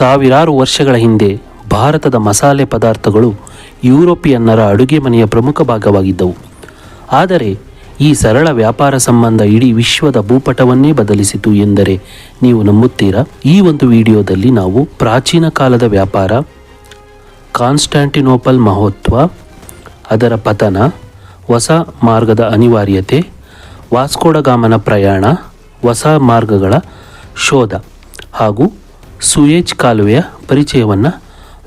ಸಾವಿರಾರು ವರ್ಷಗಳ ಹಿಂದೆ ಭಾರತದ ಮಸಾಲೆ ಪದಾರ್ಥಗಳು ಯುರೋಪಿಯನ್ನರ ಅಡುಗೆ ಮನೆಯ ಪ್ರಮುಖ ಭಾಗವಾಗಿದ್ದವು. ಆದರೆ ಈ ಸರಳ ವ್ಯಾಪಾರ ಸಂಬಂಧ ಇಡೀ ವಿಶ್ವದ ಭೂಪಟವನ್ನೇ ಬದಲಿಸಿತು ಎಂದರೆ ನೀವು ನಂಬುತ್ತೀರಾ? ಈ ಒಂದು ವಿಡಿಯೋದಲ್ಲಿ ನಾವು ಪ್ರಾಚೀನ ಕಾಲದ ವ್ಯಾಪಾರ ಕಾನ್ಸ್ಟ್ಯಾಂಟಿನೋಪಲ್ ಮಹೋತ್ವ, ಅದರ ಪತನ, ಹೊಸ ಮಾರ್ಗದ ಅನಿವಾರ್ಯತೆ, ವಾಸ್ಕೋಡಗಾಮನ ಪ್ರಯಾಣ, ಹೊಸ ಮಾರ್ಗಗಳ ಶೋಧ ಹಾಗೂ ಸುಯೇಜ್ ಕಾಲುವೆಯ ಪರಿಚಯವನ್ನು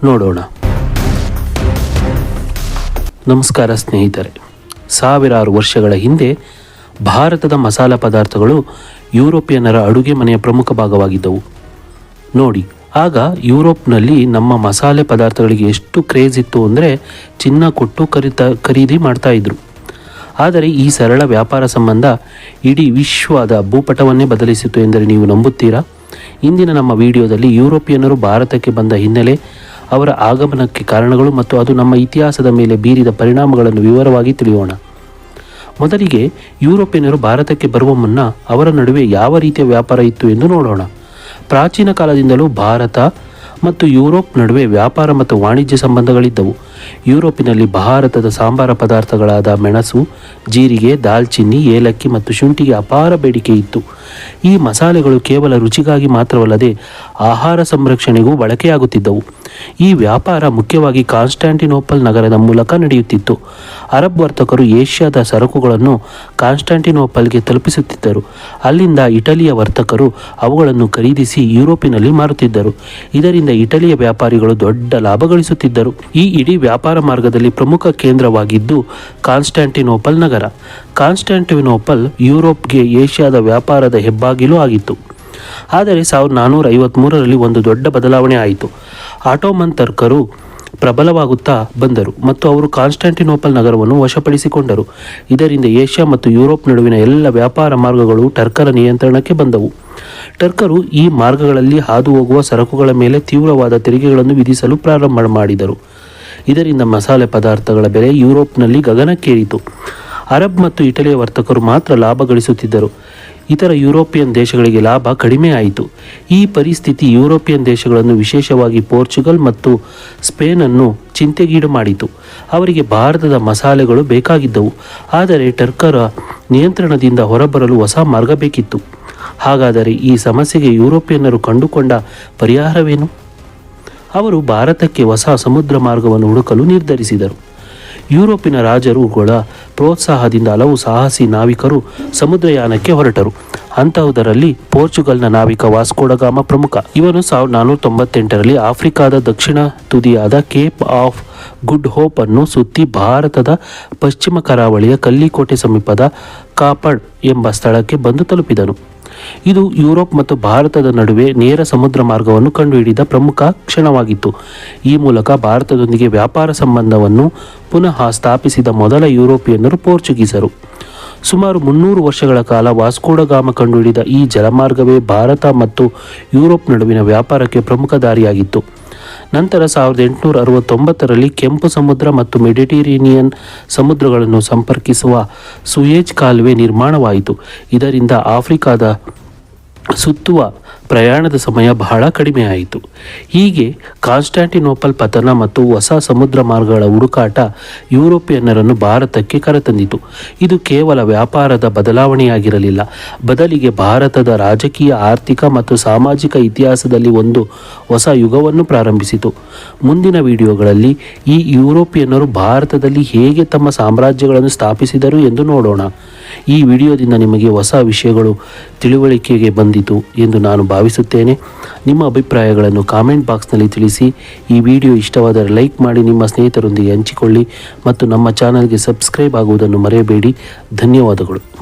ನೋಡೋಣ. ನಮಸ್ಕಾರ ಸ್ನೇಹಿತರೆ. ಸಾವಿರಾರು ವರ್ಷಗಳ ಹಿಂದೆ ಭಾರತದ ಮಸಾಲ ಪದಾರ್ಥಗಳು ಯುರೋಪಿಯನ್ನರ ಅಡುಗೆ ಮನೆಯ ಪ್ರಮುಖ ಭಾಗವಾಗಿದ್ದವು. ನೋಡಿ, ಆಗ ಯುರೋಪ್ನಲ್ಲಿ ನಮ್ಮ ಮಸಾಲೆ ಪದಾರ್ಥಗಳಿಗೆ ಎಷ್ಟು ಕ್ರೇಜ್ ಇತ್ತು ಅಂದರೆ ಚಿನ್ನ ಕೊಟ್ಟು ಖರೀತ ಖರೀದಿ ಮಾಡ್ತಾಯಿದ್ರು ಆದರೆ ಈ ಸರಳ ವ್ಯಾಪಾರ ಸಂಬಂಧ ಇಡೀ ವಿಶ್ವದ ಭೂಪಟವನ್ನೇ ಬದಲಿಸಿತು ಎಂದರೆ ನೀವು ನಂಬುತ್ತೀರಾ? ಇಂದಿನ ನಮ್ಮ ವಿಡಿಯೋದಲ್ಲಿ ಯುರೋಪಿಯನ್ನರು ಭಾರತಕ್ಕೆ ಬಂದ ಹಿನ್ನೆಲೆ ಅವರ ಆಗಮನಕ್ಕೆ ಕಾರಣಗಳು ಮತ್ತು ಅದು ನಮ್ಮ ಇತಿಹಾಸದ ಮೇಲೆ ಬೀರಿದ ಪರಿಣಾಮಗಳನ್ನು ವಿವರವಾಗಿ ತಿಳಿಯೋಣ. ಮೊದಲಿಗೆ ಯುರೋಪಿಯನ್ನರು ಭಾರತಕ್ಕೆ ಬರುವ ಮುನ್ನ ಅವರ ನಡುವೆ ಯಾವ ರೀತಿಯ ವ್ಯಾಪಾರ ಇತ್ತು ಎಂದು ನೋಡೋಣ. ಪ್ರಾಚೀನ ಕಾಲದಿಂದಲೂ ಭಾರತ ಮತ್ತು ಯುರೋಪ್ ನಡುವೆ ವ್ಯಾಪಾರ ಮತ್ತು ವಾಣಿಜ್ಯ ಸಂಬಂಧಗಳಿದ್ದವು. ಯುರೋಪಿನಲ್ಲಿ ಭಾರತದ ಸಾಂಬಾರ ಪದಾರ್ಥಗಳಾದ ಮೆಣಸು, ಜೀರಿಗೆ, ದಾಲ್ಚಿನ್ನಿ, ಏಲಕ್ಕಿ ಮತ್ತು ಶುಂಠಿಗೆ ಅಪಾರ ಬೇಡಿಕೆ ಇತ್ತು. ಈ ಮಸಾಲೆಗಳು ಕೇವಲ ರುಚಿಗಾಗಿ ಮಾತ್ರವಲ್ಲದೆ ಆಹಾರ ಸಂರಕ್ಷಣೆಗೂ ಬಳಕೆಯಾಗುತ್ತಿದ್ದವು. ಈ ವ್ಯಾಪಾರ ಮುಖ್ಯವಾಗಿ ಕಾನ್ಸ್ಟಾಂಟಿನೋಪಲ್ ನಗರದ ಮೂಲಕ ನಡೆಯುತ್ತಿತ್ತು. ಅರಬ್ ವರ್ತಕರು ಏಷ್ಯಾದ ಸರಕುಗಳನ್ನು ಕಾನ್ಸ್ಟ್ಯಾಂಟಿನೋಪಲ್ಗೆ ತಲುಪಿಸುತ್ತಿದ್ದರು. ಅಲ್ಲಿಂದ ಇಟಲಿಯ ವರ್ತಕರು ಅವುಗಳನ್ನು ಖರೀದಿಸಿ ಯುರೋಪಿನಲ್ಲಿ ಮಾರುತ್ತಿದ್ದರು. ಇದರಿಂದ ಇಟಲಿಯ ವ್ಯಾಪಾರಿಗಳು ದೊಡ್ಡ ಲಾಭ ಗಳಿಸುತ್ತಿದ್ದರು ಈ ಇಡೀ ವ್ಯಾಪಾರ ಮಾರ್ಗದಲ್ಲಿ ಪ್ರಮುಖ ಕೇಂದ್ರವಾಗಿದ್ದು ಕಾನ್ಸ್ಟ್ಯಾಂಟಿನೋಪಲ್ ನಗರ. ಕಾನ್ಸ್ಟ್ಯಾಂಟಿನೋಪಲ್ ಯುರೋಪ್ಗೆ ಏಷ್ಯಾದ ವ್ಯಾಪಾರದ ಹೆಬ್ಬಾಗಿಲು ಆಗಿತ್ತು. ಆದರೆ ಸಾವಿರದ ನಾನ್ನೂರ ಐವತ್ತ್ಮೂರರಲ್ಲಿ ಒಂದು ದೊಡ್ಡ ಬದಲಾವಣೆ ಆಯಿತು. ಆಟೋಮನ್ ತರ್ಕರು ಪ್ರಬಲವಾಗುತ್ತಾ ಬಂದರು ಮತ್ತು ಅವರು ಕಾನ್ಸ್ಟಾಂಟಿನೋಪಲ್ ನಗರವನ್ನು ವಶಪಡಿಸಿಕೊಂಡರು. ಇದರಿಂದ ಏಷ್ಯಾ ಮತ್ತು ಯುರೋಪ್ ನಡುವಿನ ಎಲ್ಲ ವ್ಯಾಪಾರ ಮಾರ್ಗಗಳು ಟರ್ಕರ ನಿಯಂತ್ರಣಕ್ಕೆ ಬಂದವು. ಟರ್ಕರು ಈ ಮಾರ್ಗಗಳಲ್ಲಿ ಹಾದು ಹೋಗುವ ಸರಕುಗಳ ಮೇಲೆ ತೀವ್ರವಾದ ತೆರಿಗೆಗಳನ್ನು ವಿಧಿಸಲು ಪ್ರಾರಂಭ ಮಾಡಿದರು. ಇದರಿಂದ ಮಸಾಲೆ ಪದಾರ್ಥಗಳ ಬೆಲೆ ಯುರೋಪ್ನಲ್ಲಿ ಗಗನಕ್ಕೇರಿತು. ಅರಬ್ ಮತ್ತು ಇಟಲಿಯ ವರ್ತಕರು ಮಾತ್ರ ಲಾಭ ಗಳಿಸುತ್ತಿದ್ದರು. ಇತರ ಯುರೋಪಿಯನ್ ದೇಶಗಳಿಗೆ ಲಾಭ ಕಡಿಮೆ ಆಯಿತು. ಈ ಪರಿಸ್ಥಿತಿ ಯುರೋಪಿಯನ್ ದೇಶಗಳನ್ನು ವಿಶೇಷವಾಗಿ ಪೋರ್ಚುಗಲ್ ಮತ್ತು ಸ್ಪೇನನ್ನು ಚಿಂತೆಗೀಡು ಮಾಡಿತು. ಅವರಿಗೆ ಭಾರತದ ಮಸಾಲೆಗಳು ಬೇಕಾಗಿದ್ದವು. ಆದರೆ ಟರ್ಕರ ನಿಯಂತ್ರಣದಿಂದ ಹೊರಬರಲು ಹೊಸ ಮಾರ್ಗ ಬೇಕಿತ್ತು. ಹಾಗಾದರೆ ಈ ಸಮಸ್ಯೆಗೆ ಯುರೋಪಿಯನ್ನರು ಕಂಡುಕೊಂಡ ಪರಿಹಾರವೇನು? ಅವರು ಭಾರತಕ್ಕೆ ಹೊಸ ಸಮುದ್ರ ಮಾರ್ಗವನ್ನು ಹುಡುಕಲು ನಿರ್ಧರಿಸಿದರು. ಯುರೋಪಿನ ರಾಜರುಗಳ ಪ್ರೋತ್ಸಾಹದಿಂದ ಹಲವು ಸಾಹಸಿ ನಾವಿಕರು ಸಮುದ್ರಯಾನಕ್ಕೆ ಹೊರಟರು. ಅಂತಹುದರಲ್ಲಿ ಪೋರ್ಚುಗಲ್ನ ನಾವಿಕ ವಾಸ್ಕೋಡಗಾಮ ಪ್ರಮುಖ. ಇವನು ಸಾವಿರದ ನಾನ್ನೂರ ತೊಂಬತ್ತೆಂಟರಲ್ಲಿ ಆಫ್ರಿಕಾದ ದಕ್ಷಿಣ ತುದಿಯಾದ ಕೇಪ್ ಆಫ್ ಗುಡ್ ಹೋಪ್ ಅನ್ನು ಸುತ್ತಿ ಭಾರತದ ಪಶ್ಚಿಮ ಕರಾವಳಿಯ ಕಲ್ಲಿಕೋಟೆ ಸಮೀಪದ ಕಾಪಡ್ ಎಂಬ ಸ್ಥಳಕ್ಕೆ ಬಂದು ತಲುಪಿದನು. ಇದು ಯುರೋಪ್ ಮತ್ತು ಭಾರತದ ನಡುವೆ ನೇರ ಸಮುದ್ರ ಮಾರ್ಗವನ್ನು ಕಂಡುಹಿಡಿದ ಪ್ರಮುಖ ಕ್ಷಣವಾಗಿತ್ತು. ಈ ಮೂಲಕ ಭಾರತದೊಂದಿಗೆ ವ್ಯಾಪಾರ ಸಂಬಂಧವನ್ನು ಪುನಃ ಸ್ಥಾಪಿಸಿದ ಮೊದಲ ಯುರೋಪಿಯನ್ನರು ಪೋರ್ಚುಗೀಸರು. ಸುಮಾರು ಮುನ್ನೂರು ವರ್ಷಗಳ ಕಾಲ ವಾಸ್ಕೋಡಗಾಮ ಕಂಡುಹಿಡಿದ ಈ ಜಲಮಾರ್ಗವೇ ಭಾರತ ಮತ್ತು ಯುರೋಪ್ ನಡುವಿನ ವ್ಯಾಪಾರಕ್ಕೆ ಪ್ರಮುಖ ದಾರಿಯಾಗಿತ್ತು. ನಂತರ ಸಾವಿರದ ಎಂಟುನೂರ ಅರವತ್ತೊಂಬತ್ತರಲ್ಲಿ ಕೆಂಪು ಸಮುದ್ರ ಮತ್ತು ಮೆಡಿಟರೇನಿಯನ್ ಸಮುದ್ರಗಳನ್ನು ಸಂಪರ್ಕಿಸುವ ಸುಯೇಜ್ ಕಾಲುವೆ ನಿರ್ಮಾಣವಾಯಿತು. ಇದರಿಂದ ಆಫ್ರಿಕಾದ ಸುತ್ತುವ ಪ್ರಯಾಣದ ಸಮಯ ಬಹಳ ಕಡಿಮೆಯಾಯಿತು ಹೀಗೆ ಕಾನ್ಸ್ಟ್ಯಾಂಟಿನೋಪಲ್ ಪತನ ಮತ್ತು ಹೊಸ ಸಮುದ್ರ ಮಾರ್ಗಗಳ ಹುಡುಕಾಟ ಯುರೋಪಿಯನ್ನರನ್ನು ಭಾರತಕ್ಕೆ ಕರೆತಂದಿತು. ಇದು ಕೇವಲ ವ್ಯಾಪಾರದ ಬದಲಾವಣೆಯಾಗಿರಲಿಲ್ಲ. ಬದಲಿಗೆ ಭಾರತದ ರಾಜಕೀಯ, ಆರ್ಥಿಕ ಮತ್ತು ಸಾಮಾಜಿಕ ಇತಿಹಾಸದಲ್ಲಿ ಒಂದು ಹೊಸ ಯುಗವನ್ನು ಪ್ರಾರಂಭಿಸಿತು. ಮುಂದಿನ ವಿಡಿಯೋಗಳಲ್ಲಿ ಈ ಯುರೋಪಿಯನ್ನರು ಭಾರತದಲ್ಲಿ ಹೇಗೆ ತಮ್ಮ ಸಾಮ್ರಾಜ್ಯಗಳನ್ನು ಸ್ಥಾಪಿಸಿದರು ಎಂದು ನೋಡೋಣ. ಈ ವಿಡಿಯೋದಿಂದ ನಿಮಗೆ ಹೊಸ ವಿಷಯಗಳು, ತಿಳುವಳಿಕೆಗೆ ಬಂದಿತು ಎಂದು ನಾನು ಭಾವಿಸುತ್ತೇನೆ. ನಿಮ್ಮ ಅಭಿಪ್ರಾಯಗಳನ್ನು ಕಾಮೆಂಟ್ ಬಾಕ್ಸ್ನಲ್ಲಿ ತಿಳಿಸಿ. ಈ ವಿಡಿಯೋ ಇಷ್ಟವಾದರೆ ಲೈಕ್ ಮಾಡಿ, ನಿಮ್ಮ ಸ್ನೇಹಿತರೊಂದಿಗೆ ಹಂಚಿಕೊಳ್ಳಿ ಮತ್ತು ನಮ್ಮ ಚಾನಲ್ಗೆ ಸಬ್ಸ್ಕ್ರೈಬ್ ಆಗುವುದನ್ನು ಮರೆಯಬೇಡಿ. ಧನ್ಯವಾದಗಳು.